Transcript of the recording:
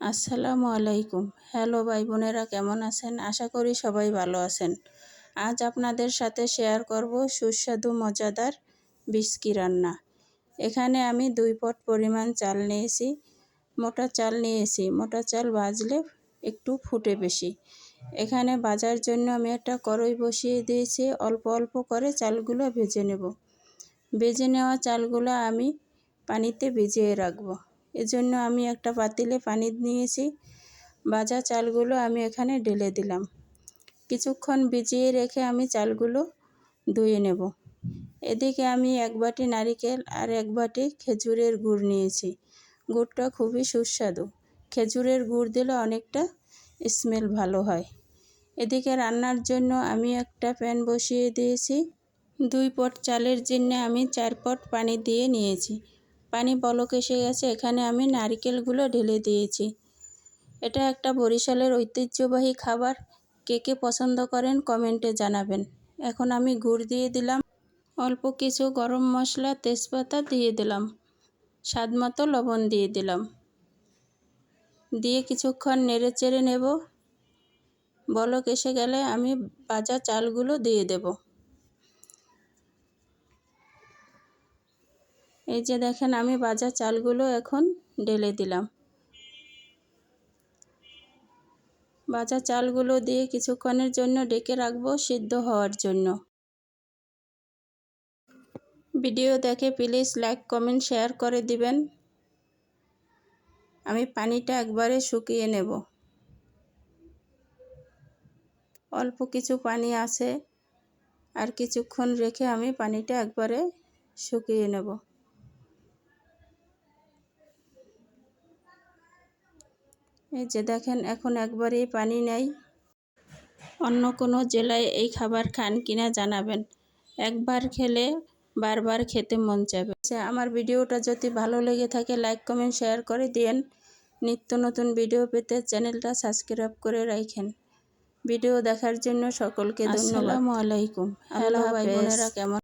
আসসালামু আলাইকুম। হ্যালো ভাই বোনেরা, কেমন আছেন? আশা করি সবাই ভালো আছেন। আজ আপনাদের সাথে শেয়ার করব সুস্বাদু, মজাদার বিস্কি রান্না। এখানে আমি দুই পট পরিমাণ চাল নিয়েছি, মোটা চাল নিয়েছি। মোটা চাল ভাজলে একটু ফুটে বেশি। এখানে বাজার জন্য আমি একটা কড়াই বসিয়ে দিয়েছি। অল্প অল্প করে চালগুলো ভেজে নেব। ভেজে নেওয়া চালগুলো আমি পানিতে ভিজিয়ে রাখব। এজন্য আমি একটা পাতিলে পানি নিয়েছি। ভাজা চালগুলো আমি এখানে ঢেলে দিলাম। কিছুক্ষণ ভিজিয়ে রেখে আমি চালগুলো ধুয়ে নেব। এদিকে আমি এক বাটি নারিকেল আর এক বাটি খেজুরের গুড় নিয়েছি। গুড়টা খুবই সুস্বাদু। খেজুরের গুড় দিলে অনেকটা স্মেল ভালো হয়। এদিকে রান্নার জন্য আমি একটা প্যান বসিয়ে দিয়েছি। দুই পট চালের জন্য আমি চার পট পানি দিয়ে নিয়েছি। পানি বলক এসে গেছে, এখানে আমি নারিকেলগুলো ঢেলে দিয়েছি। এটা একটা বরিশালের ঐতিহ্যবাহী খাবার। কে কে পছন্দ করেন কমেন্টে জানাবেন। এখন আমি গুড় দিয়ে দিলাম, অল্প কিছু গরম মশলা, তেজপাতা দিয়ে দিলাম, স্বাদ মতো লবণ দিয়ে দিলাম। দিয়ে কিছুক্ষণ নেড়ে চেড়ে নেব। বলক এসে গেলে আমি বাজা চালগুলো দিয়ে দেবো। এই যে দেখেন, আমি বাজা চালগুলো এখন ঢেলে দিলাম। বাজা চালগুলো দিয়ে কিছুক্ষণের জন্য ডেকে রাখব সিদ্ধ হওয়ার জন্য। ভিডিও দেখে প্লিজ লাইক, কমেন্ট, শেয়ার করে দিবেন। আমি পানিটা একবারে শুকিয়ে নেব। অল্প কিছু পানি আছে, আর কিছুক্ষণ রেখে আমি পানিটা একবারে শুকিয়ে নেব। এই যে দেখেন এখন একবারেই পানি নেই। অন্য কোনো জেলায় এই খাবার খান কিনা জানাবেন। একবার খেলে বারবার খেতে মন চাবে। আচ্ছা, আমার ভিডিওটা যদি ভালো লেগে থাকে লাইক কমেন্ট শেয়ার করে দিয়েন। নিত্য নতুন ভিডিও পেতে চ্যানেলটা সাবস্ক্রাইব করে রাখেন। ভিডিও দেখার জন্য সকলকে ধন্যবাদ। আসসালামু আলাইকুম। হ্যালো ভাই বোনেরা কেমন